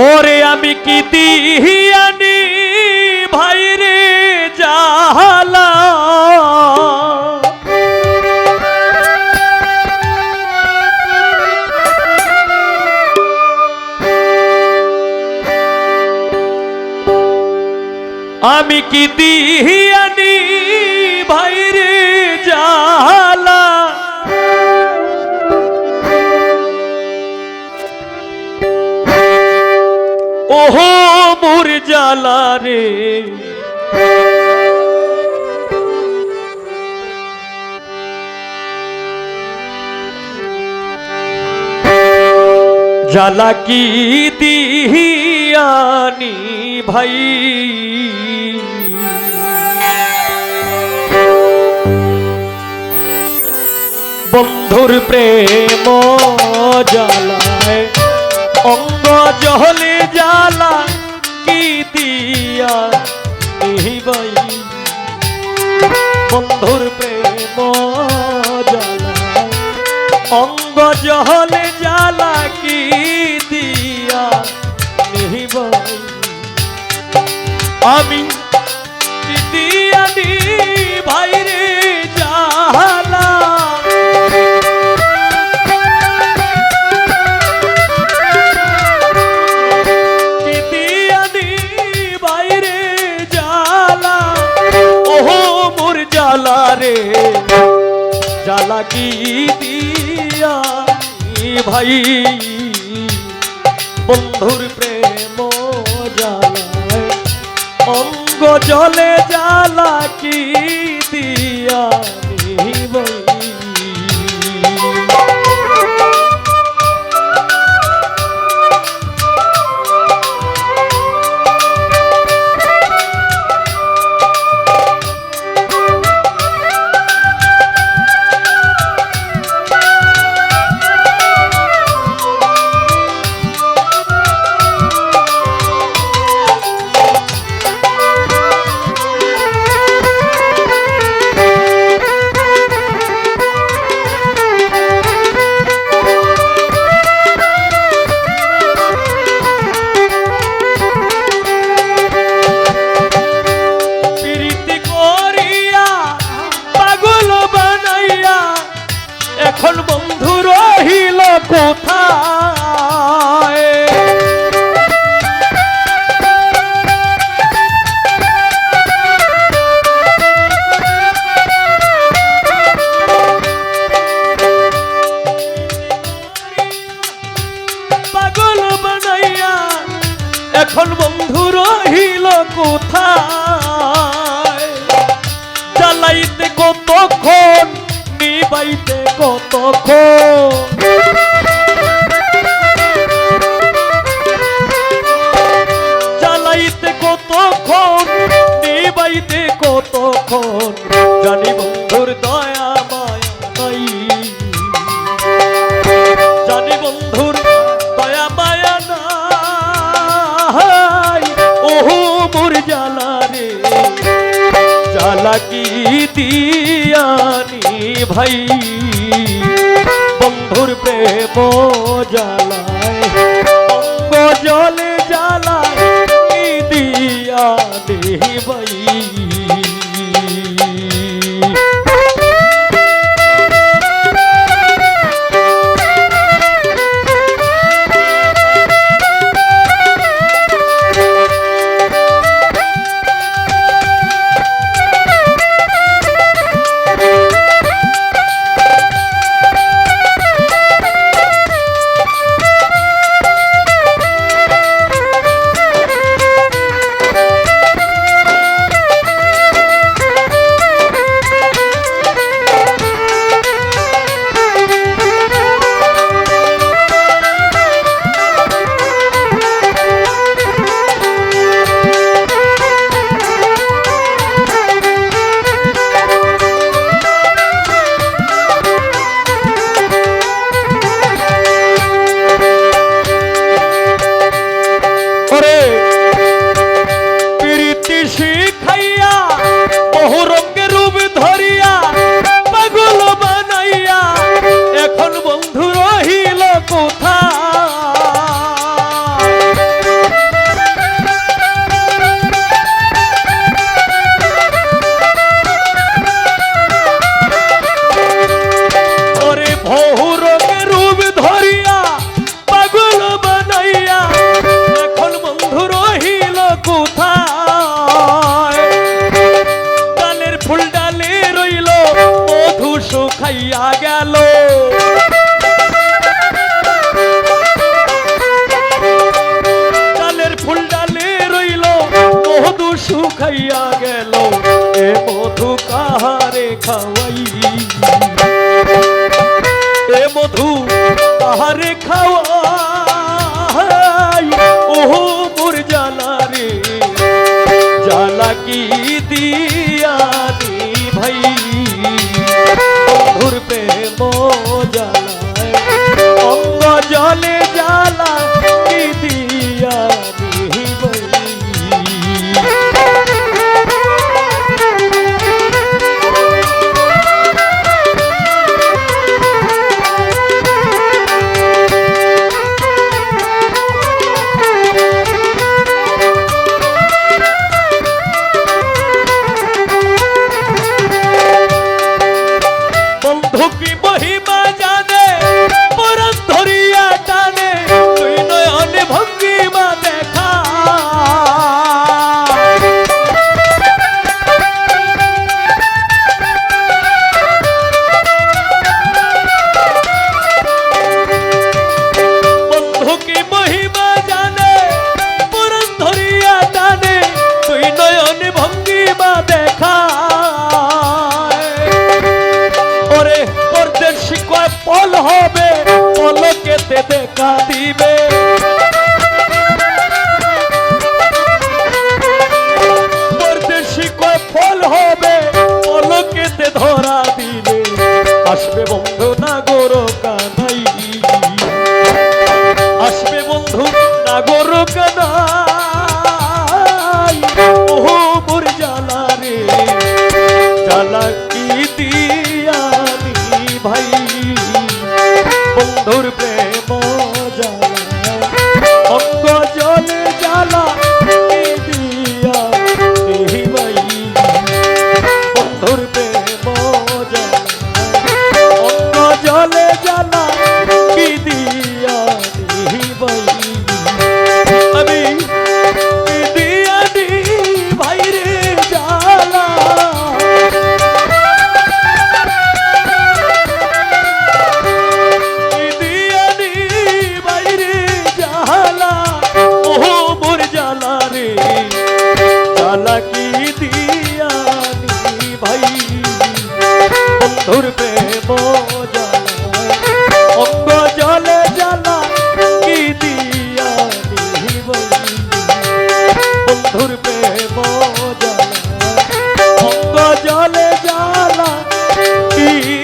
ওরে আমি কি দিহিয়ানি ভাই রে জাহালা? আমি কি দিহিয়ানি ওহো মোর জালা রে। জালা কি দিহিয়ানি ভাই? বন্ধুর প্রেম জালায় অঙ্গ জহলে জালা কি দিয়া নিহিবাই? বন্ধুর প্রেম জালা অঙ্গ জহলে জালা কি দিয়া নিহিবাই? আমি রে। জালা কি দিয়া ভাই? বন্ধুর প্রেম জালায় অঙ্গ জলে জালা কি দিয়া ভাই? রহিল কোথায়? এখন বন্ধু রহিল কোথায়? নিবাইতে কত জ্বালাইতে কতক্ষণ নিবাইতে কতক্ষণ? জানি বন্ধুর দয়া জ্বালা দিয়ানি ভাই। বন্ধুর প্রেম জ্বালায় অঙ্গ জলে জ্বালায় Christine. হারাইয়া গেল। ডালের ফুল ডালে রইল, মধু শুকাইয়া গেল। এ মধু কাহারে খাওয়াই? এ মধু কাহারে খাওয়া কাঁদিবে। পরদেশি ফল হবে, পলকেতে ধরা দিবে। আসবে বন্ধু নাগর কানাই। আসবে বন্ধু নাগর কানাই। বন্ধুর প্রেম অঙ্গ জলে জ্বালা কি দিয়া বন্ধুর প্রেম অঙ্গ জলে জ্বালা কি